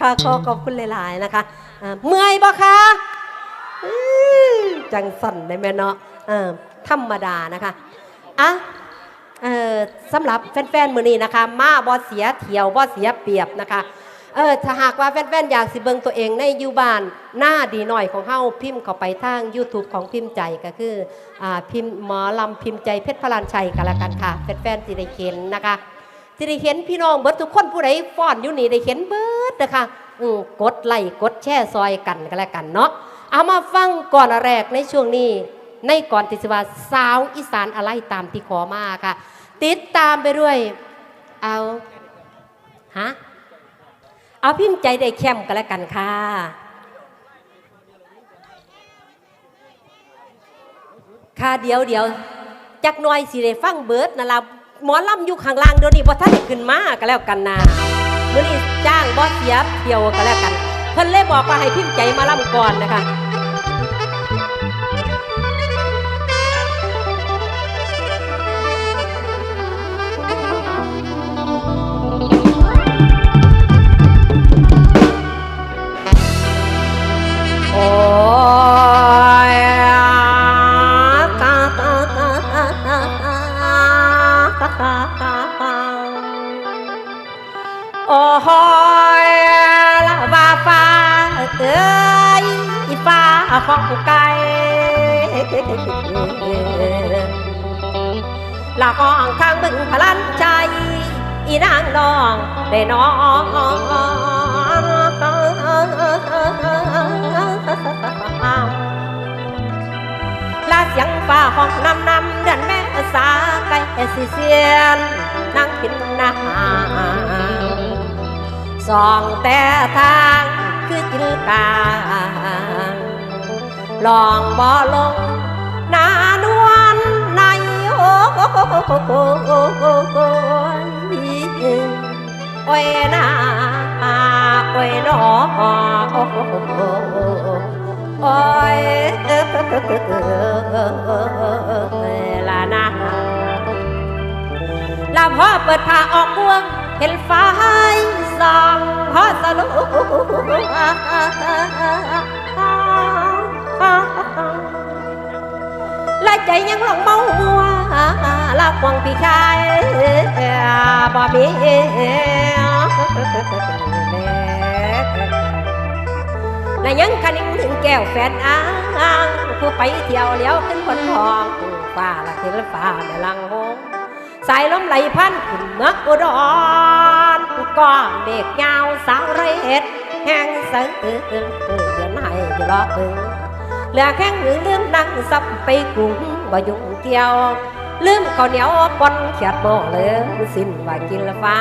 ค่ะขอขอบคุณหลายๆนะคะอ่าเมื่อยบ่คะอื้อจังสั่นได้แม่เนาะเออธรรมดานะคะอะเออสำหรับแฟนๆมือนี้นะคะ มาบ่เสียเที่ยวบ่เสียเปรียบนะคะเออถ้าหากว่าแฟนๆอยากสิเบิงตัวเองในอยู่บ้านหน้าดีหน่อยของเฮาพิมพ์เข้าไปทาง YouTube ของพิมพ์ใจก็คืออ่าพิมพ์หมอลำพิมพ์ใจเพชรพลานชัยกันละกันค่ะ แฟนๆสิได้เห็นนะคะ สิได้เห็นพี่น้องเบิดทุกคนผู้ใดฟ้อนอยู่นี่ได้เห็นเบิดนะคะกดไลค์กดแชร์ซอยกันกันแล้วกันเนาะเอามาฟังก่อนแรกในช่วงนี้ ในก่อนติสวาสาวอีสานอะไรตามที่ขอมาค่ะ ติดตามไปด้วย เอาฮะเอาพิมพ์ใจได้เข้มกันแล้วกันค่ะค่ะเดี๋ยวเดี๋ยวจักหน่อยสิได้ฟังเบิร์ดนะล่ะ หมอลำอยู่ข้างล่างเดี๋ยวนี้บ่ท่านได้ขึ้นมาก็แล้วกันนะมื้อนี้จ้างบ่เสียเดียวก็แล้วกัน เพิ่นเลยบอกว่าให้พิมพ์ใจมาลำก่อนนะคะ ของไก่ละห้องข้างบึงพลันใจ อีนางน้องได้น้องลาเสียงฟ้าห้องนำนำเดินแม่สาไก่สิเสียนนั่งกินนาสองแต่ทางคือจินกา ลองบ่ลงนานวลในโอ้โอ้ยนาโอ้ยนอโอ้ยลานาลาพ่อเปิดผ้าออกม่วงเห็นฟ้าส่องพ่อสลุ ใจยังหลงเมามัวลาควงพี่ชายบ่มีและยังคันนึงถึงแก้วแฟนอ้างผู้ไปเที่ยวเลี้ยวขึ้นคนทองฟ้าละเห็นฟ้าแม่ลังหงสายลมไหลพันขึ้นเมืองอุดรก้อนเด็กยาวสาวไรเอ็ดแห้งเสือเดือนให้จะรอเบิ่ง เหลือแข้งหือลืมนั่งซับไปกุ้งว่ายุ่งเกี่ยว ลืมข้าวเหนียวปนเขียดโบเลือสิ้นว่ากินละฟ้า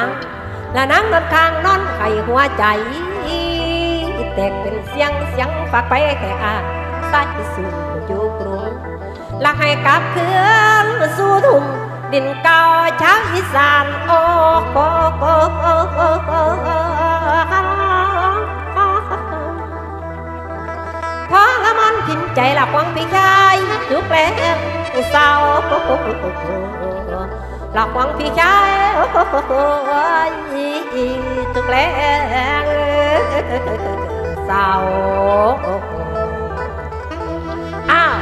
และนั่งนอนข้างนอนไข่หัวใจแตกเป็นเสียงเสียงฝากไปแค่อาสายสู่อยู่กรุงหลักให้กลับเคลื่อนสู่ทุ่งดินเก่าชาวอีสานโอ้โอ้โอ้โอ้โอ้ นใจหลับวังพี่ชายทุกแรงเศร้าหลอกวังพี่ชายทุกแรงเศร้าอ้าว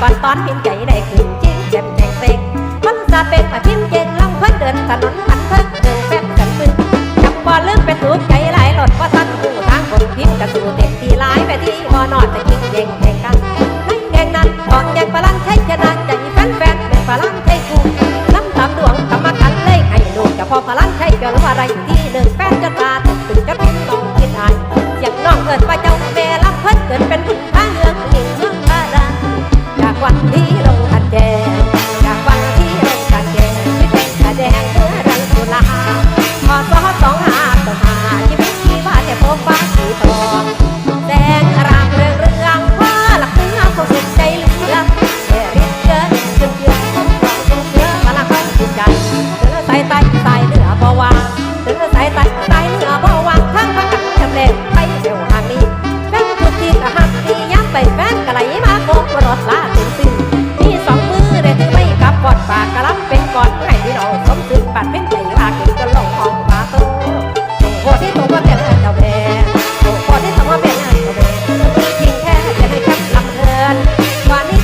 ก่อนตอนพิมพ์ใจได้ขึ้นจริงแจ่มแจงเซ็งคนสาเป็นมาพิมพ์เก่งลองเพิ่นเดินถนนพันเพิ่นเดินแป๊บกันขึ้นจับบ่ลืมไปถูกใจหลายหลดว่าทันหูทางคนพิมพ์กระสูเต็มที่หลายไปที่บ่นอนแต่กินเก่งแข่งกันนั่งแข่งนั้นออกแข่งพลังใช้ชนะใจแฟนแฟนเป็นพลังใช้กูน้ำตามดวงกรรมกันเลยให้ลูกจะพอพลังใช้เกินว่าอะไรที่หนึ่งแฟนจะตาตึงตึงจะเป็นน้องคิดอายเสียงน้องเกิดว่าเจ้าแม่ลำเพิ่นเกิดเป็นผู้ วันที่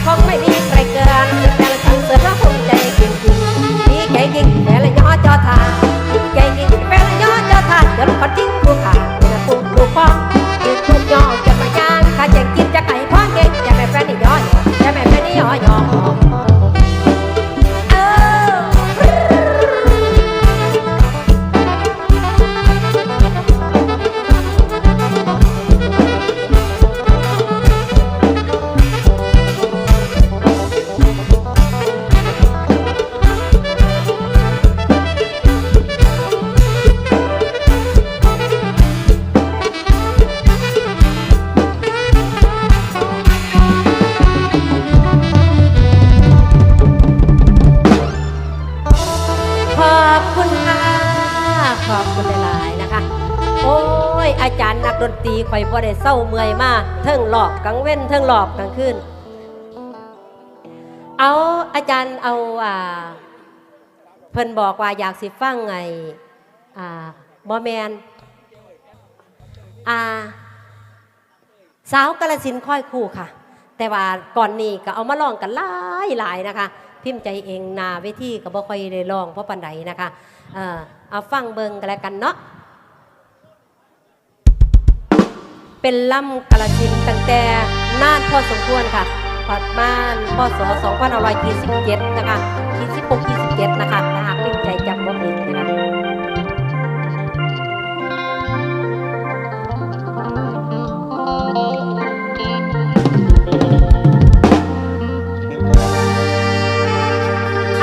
คงไม่มี เทิงหลอบกลางเว้นเทิงหลอบกลางคืนเอาอาจารย์เอาอ่าเพิ่นบอกว่าอยากสิฟังไงอ่าบอแมนอ่าสาวกาลสินค่อยคู่ค่ะ แต่ว่าก่อนนี้ก็เอามาลองกันหลายหลายนะคะ พิมพ์ใจเองนาเวทีก็บ่ค่อยได้ลองเพราะปันใดนะคะ เออเอาฟังเบิงกันแล้วกันเนาะ เป็นล่ำกาลสินตั้งแต่นานพอสมควรค่ะประมาณพศ2527นะคะ26 27นะคะถ้าหากพิมพ์ใจจำบ่ผิดนะคะ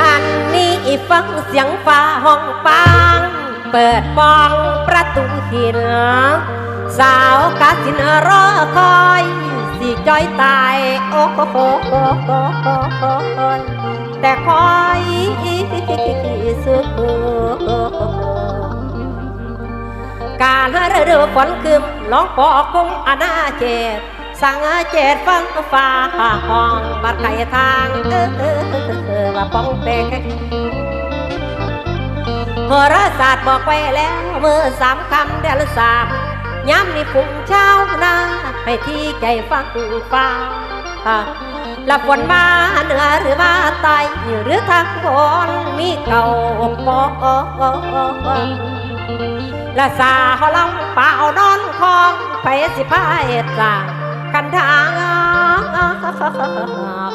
อันนี้ฟังเสียงฟ้าห้องปางเปิดปองประตูหิน สาวกาสินรอคอยสิจ้อยตายโอ้โหแต่คอยสุดการฤดูฝนคืมร้องปอคงอนาเจตสังเจตฟังฟ้าห้องบัดไก่ทางเออเออว่าป้องเปกโหราศาสตร์บอกไว้แล้วเมื่อสามคำเดือนสาม ย้ำนี่ฝุ่งเช้านาให้ที่ใจฟังฟ้าหลับฝนมาเหนือหรือมาใต้หรือทางบนมีเก่าปอละสาเขาลำเป่านอนคองไปสิพายจากันทาง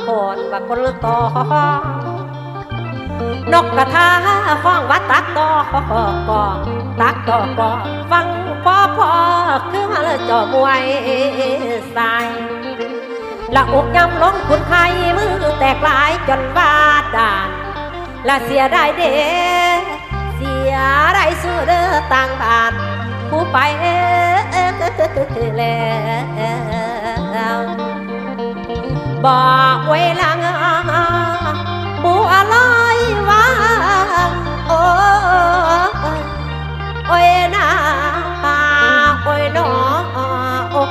คนว่าคนต่อ นกกระทาฟ้องว่าตักต่อปอตักตอปอฟังพ่อพ่อคือมาเลยจ่อมวยใส่ละอกยำลงคุณไข่มือแตกหลายจนบาดานละเสียได้เด้เสียได้สู้เด้อต่างบานผู้ไปแล้วบอกไว้ลัง โอ้โอ้ยนาโอ้ยนอโอ้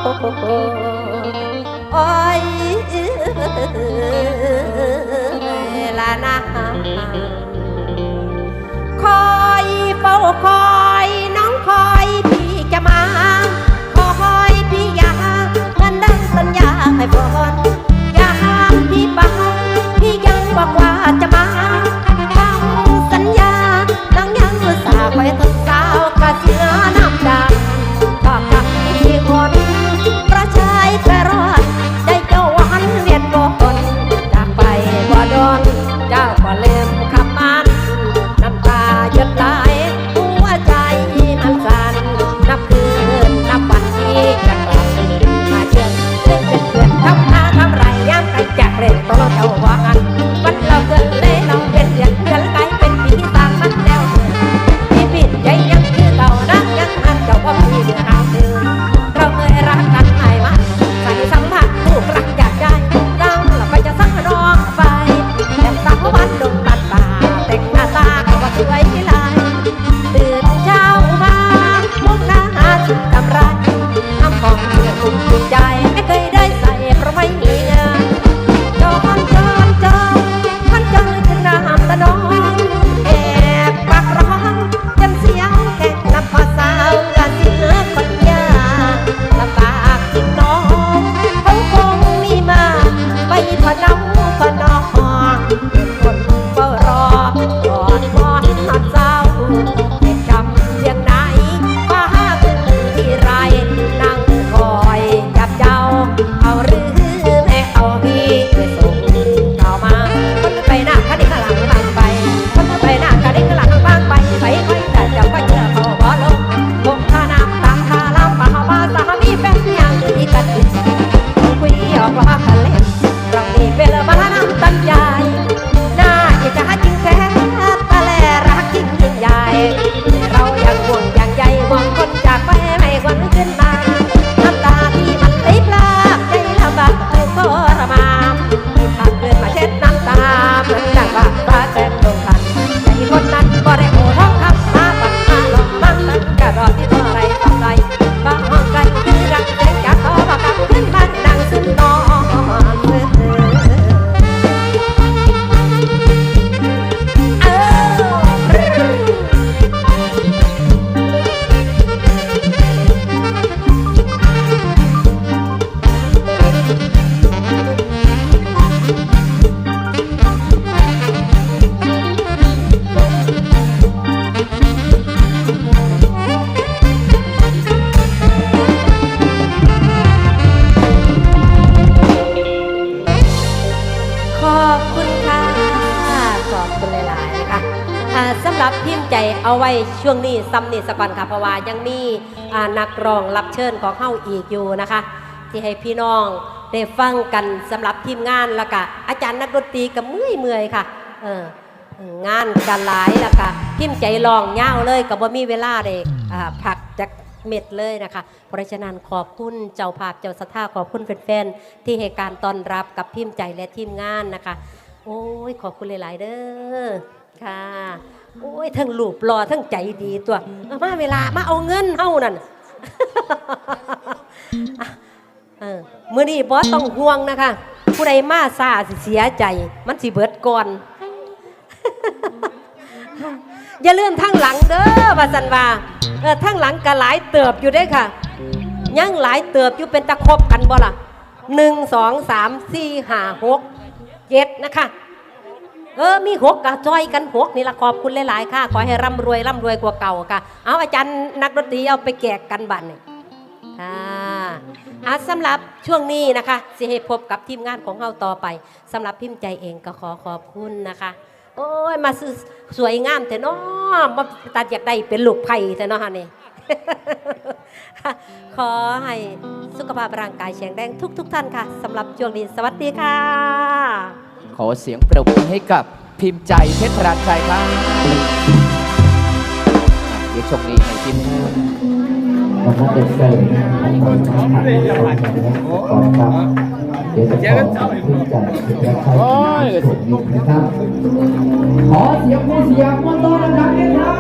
โอ้ยละนาคอยเฝ้าคอยน้องคอยพี่จะมา คอยพี่อยากเหมือนดังสัญญาให้พร เป็นสาวกระเสือ รับพิมพ์ใจเอาไว้ช่วงนี้ซ้ำนี่สก่อนค่ะเพราะว่ายังมีนักร้องรับเชิญของเฮาอีกอยู่นะคะ ที่ให้พี่น้องได้ฟังกันสำหรับทีมงานแล้วก็อาจารย์นักดนตรีก็เมื่อยเมื่อยค่ะเอองานกันหลายแล้วก็พิมพ์ใจลองเง่าเลยกับว่ามีเวลาเลยอ่าพักจากเม็ดเลยนะคะเพราะฉะนั้นขอบคุณเจ้าภาพเจ้าสถาขอบคุณแฟนๆที่ให้การต้อนรับกับพิมพ์ใจและทีมงานนะคะ โอ้ยขอบคุณหลาย ๆ เด้อค่ะ โอ้ยทั้งรูปรอทั้งใจดีตัวมาเวลามาเอาเงินเฮานั่นเมื่อนี้บอสต้องห่วงนะคะ ผู้ใดมาซาสิเสียใจ มันสิเบิดก่อน อย่าลืมทั้งหลังเด้อวาสันวาเออทั้งหลังก็หลายเติบอยู่เด้ค่ะยังหลายเติบอยู่เป็นตะครบกันบ่ล่ะหนึ่งสองสามสี่ห้าหกเจ็ดนะคะ เออมีหกกะจอยกันหกนี่ละขอบคุณหลายๆค่ะ ขอให้ร่ำรวยร่ำรวยกว่าเก่าค่ะ เอาอาจารย์นักดนตรีเอาไปแจกกันบัตรนี่ค่ะอาสำหรับช่วงนี้นะคะสิให้พบกับทีมงานของเราต่อไปสำหรับพิมพ์ใจเองก็ขอขอบคุณนะคะ โอ้ยมาซื้อสวยงามแต่น้อมาตัดอยากได้เป็นลูกไผ่แต่น้อฮะนี่ขอให้สุขภาพร่างกายแข็งแรงทุก ๆ ท่านค่ะสำหรับช่วงนี้สวัสดีค่ะ ขอเสียงปรบมือให้กับพิมพ์ใจเพชรพราชัยครับเดี๋ยวชมนี้ให้ทีมงานนะครับเป็นเซลล์นะครับขอบคุณครับเดี๋ยวจะขอที่จะจะใช้ส่วนนี้นะครับขอเสียงผู้เสียงมวนต้อนรับเลยครั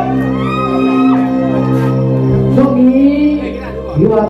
บช่วงนี้ถือว่า